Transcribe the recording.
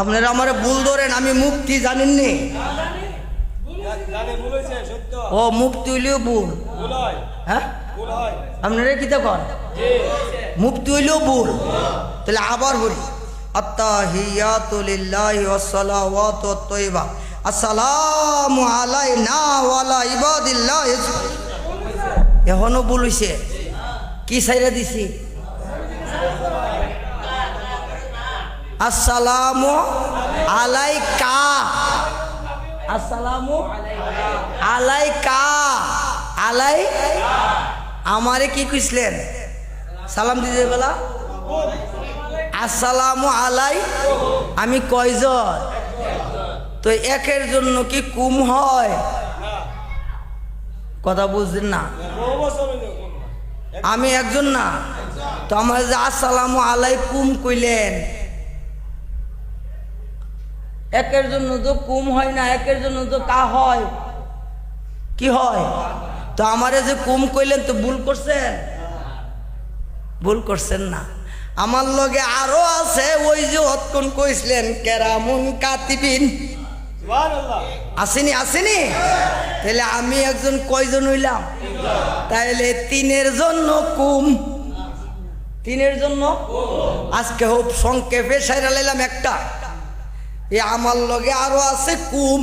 আপনারা আমার ভুল ধরেন, আমি মুক্তি জানেননি জানে ভুল হয়েছে সত্য ও, মুক্তি হইলেও ভুল। হয়? আপনারা কি কর মুক্তি হইলেও ভুল। তাহলে আবার বলি এখনও হইছে। কি সাইরা দিছি? আসসালামু আলাইকা। আসসালামু আলাইকা। আলাই। আমারে কি কইছিলেন? সালাম দিতে বেলা আসসালামু আলাই। আমি কয়জন? তো একের জন্য কি কুম হয়? কথা বুঝলেন না? আমি একজন না? তো আমার যে আসসালামু আলাইকুম কইলেন। একের জন্য তো কুম হয় না একের জন্য তো কা হয়। কি হয়? তো আমারে যে কুম কইলেন তো ভুল করছেন? ভুল করছেন না। আমার লগে আরও আছে ওই যে অতক্ষণ কইছিলেন কেরামুন কাতিবিন। আসেনি আসেনি? তাহলে আমি একজন কয়জন হইলাম? তাইলে তিনের জন্য কুম। তিনের জন্য? আজকে হোক সংক্ষেপে সাইরা লাইলাম একটা। এ আমার লগে আরও আছে কুম।